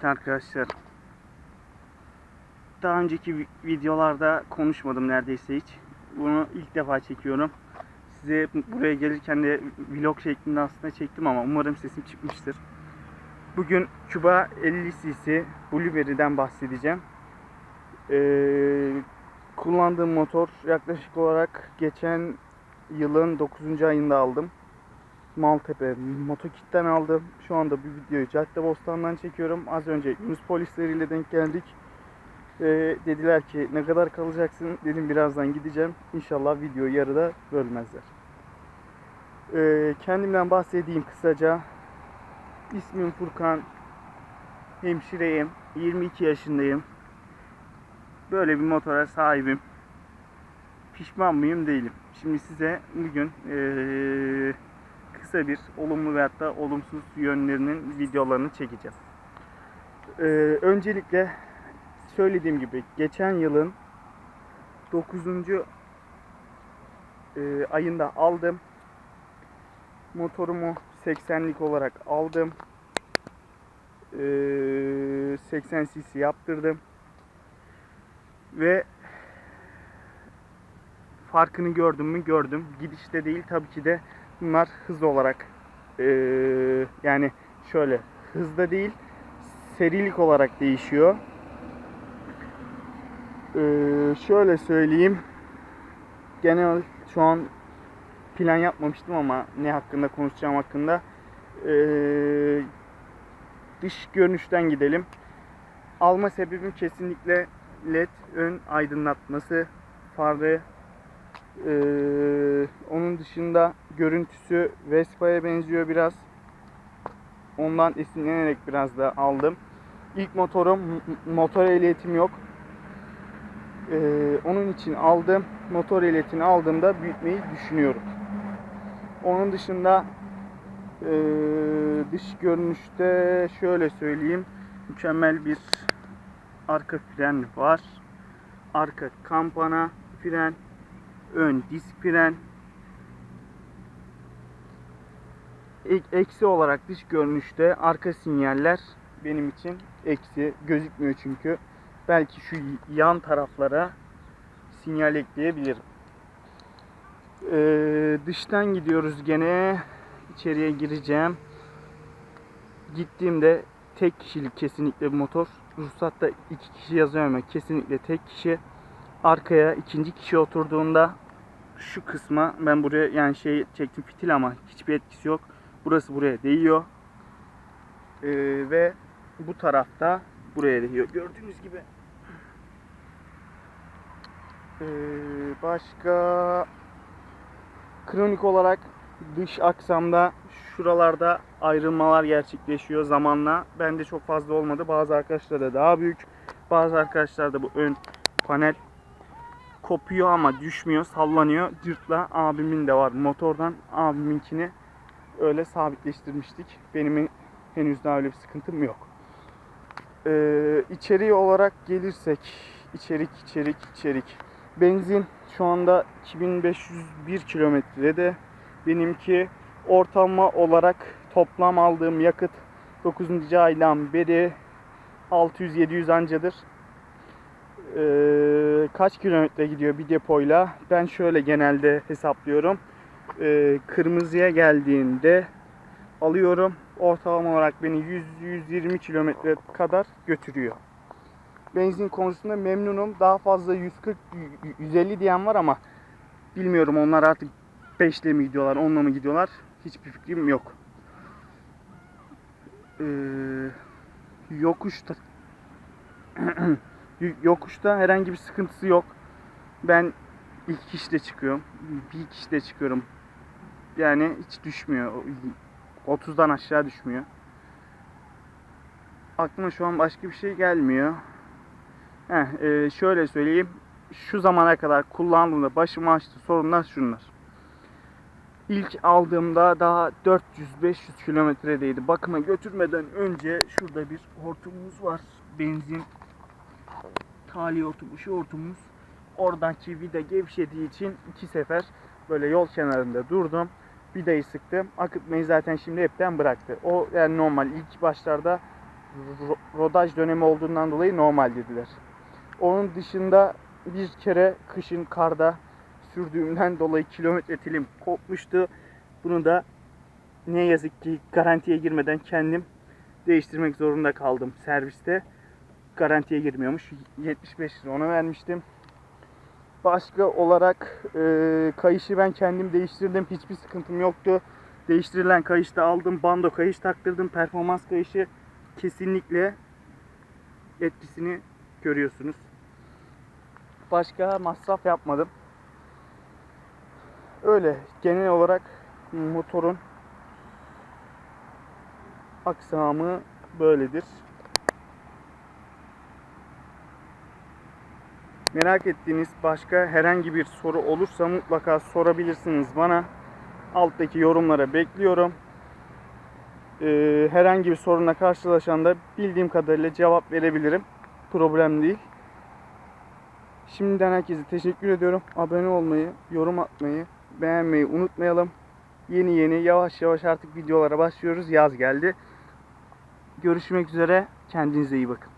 Evet arkadaşlar. Daha önceki vi- videolarda konuşmadım neredeyse hiç. Bunu ilk defa çekiyorum. Size buraya gelirken de vlog şeklinde aslında çektim ama umarım sesim çıkmıştır. Bugün Cuba 50 cc Blueberry'den bahsedeceğim. Ee, kullandığım motor yaklaşık olarak geçen yılın 9. ayında aldım. Maltepe Motokit'ten aldım. Şu anda bu videoyu Caddebostan'dan çekiyorum. Az önce Yunus polisleriyle denk geldik. Ee, dediler ki ne kadar kalacaksın? Dedim birazdan gideceğim. İnşallah videoyu yarıda bölmezler. Ee, kendimden bahsedeyim kısaca. İsmim Furkan. Hemşireyim. 22 yaşındayım. Böyle bir motora sahibim. Pişman mıyım? Değilim. Şimdi size bugün ee, kısa bir olumlu veyahut da olumsuz yönlerinin videolarını çekeceğim. Ee, öncelikle söylediğim gibi geçen yılın 9. e, ayında aldım. Motorumu 80'lik olarak aldım. Ee, 80 cc yaptırdım. Ve farkını gördüm mü gördüm. Gidişte değil tabii ki de bunlar hız olarak eee, yani şöyle hızda değil serilik olarak değişiyor. Eee, şöyle söyleyeyim. Genel şu an plan yapmamıştım ama ne hakkında konuşacağım hakkında. Eee, dış görünüşten gidelim. Alma sebebim kesinlikle led ön aydınlatması, farı, ee, onun dışında görüntüsü Vespa'ya benziyor biraz. Ondan esinlenerek biraz da aldım. İlk motorum, motor ehliyetim yok. Ee, onun için aldım. Motor ehliyetini aldığımda büyütmeyi düşünüyorum. Onun dışında ee, dış görünüşte şöyle söyleyeyim. Mükemmel bir arka fren var. Arka kampana, fren, ön disk fren eksi olarak dış görünüşte arka sinyaller benim için eksi. Gözükmüyor çünkü. Belki şu yan taraflara sinyal ekleyebilirim. Ee, dıştan gidiyoruz gene. İçeriye gireceğim. Gittiğimde tek kişilik kesinlikle bir motor. Ruhsatta iki kişi yazıyor ama kesinlikle tek kişi. Arkaya ikinci kişi oturduğunda şu kısma ben buraya yani şey çektim fitil ama hiçbir etkisi yok. Burası buraya değiyor. Ee, ve bu tarafta buraya değiyor. Gördüğünüz gibi. Ee, başka kronik olarak dış aksamda şuralarda ayrılmalar gerçekleşiyor zamanla. Bende çok fazla olmadı. Bazı arkadaşlarda daha büyük. Bazı arkadaşlarda bu ön panel kopuyor ama düşmüyor, sallanıyor. Cırtla abimin de var motordan. Abiminkini öyle sabitleştirmiştik. Benim henüz daha öyle bir sıkıntım yok. Ee, içeriği olarak gelirsek içerik, içerik, içerik. Benzin şu anda 2501 kilometrede. Benimki ortalama olarak toplam aldığım yakıt 9. aydan beri 600-700 ancadır. Ee, kaç kilometre gidiyor bir depoyla? Ben şöyle genelde hesaplıyorum. Ee, kırmızıya geldiğinde alıyorum. Ortalama olarak beni 100-120 kilometre kadar götürüyor. Benzin konusunda memnunum. Daha fazla 140-150 diyen var ama bilmiyorum onlar artık 5 ile mi gidiyorlar, 10 ile mi gidiyorlar? Hiçbir fikrim yok. Ee, yokuşta yokuşta herhangi bir sıkıntısı yok. Ben ilk kişide çıkıyorum. Bir kişide çıkıyorum. Yani hiç düşmüyor. 30'dan aşağı düşmüyor. Aklıma şu an başka bir şey gelmiyor. Heh, e, şöyle söyleyeyim. Şu zamana kadar kullandığımda başıma açtı sorunlar şunlar. İlk aldığımda daha 400-500 kilometredeydi. Bakıma götürmeden önce şurada bir hortumumuz var. Benzin tali hortumu, şu hortumumuz. Oradaki vida gevşediği için iki sefer böyle yol kenarında durdum. Vidayı sıktım. Akıtmayı zaten şimdi hepten bıraktı. O yani normal ilk başlarda ro- rodaj dönemi olduğundan dolayı normal dediler. Onun dışında bir kere kışın karda sürdüğümden dolayı kilometre tilim kopmuştu. Bunu da ne yazık ki garantiye girmeden kendim değiştirmek zorunda kaldım serviste. Garantiye girmiyormuş. 75 lira ona vermiştim. Başka olarak e, kayışı ben kendim değiştirdim. Hiçbir sıkıntım yoktu. Değiştirilen kayışı da aldım. Bando kayış taktırdım. Performans kayışı kesinlikle etkisini görüyorsunuz. Başka masraf yapmadım. Öyle genel olarak motorun aksamı böyledir. Merak ettiğiniz başka herhangi bir soru olursa mutlaka sorabilirsiniz bana. Alttaki yorumlara bekliyorum. Ee, herhangi bir sorunla karşılaşanda bildiğim kadarıyla cevap verebilirim. Problem değil. Şimdiden herkese teşekkür ediyorum. Abone olmayı, yorum atmayı, beğenmeyi unutmayalım. Yeni yeni yavaş yavaş artık videolara başlıyoruz. Yaz geldi. Görüşmek üzere. Kendinize iyi bakın.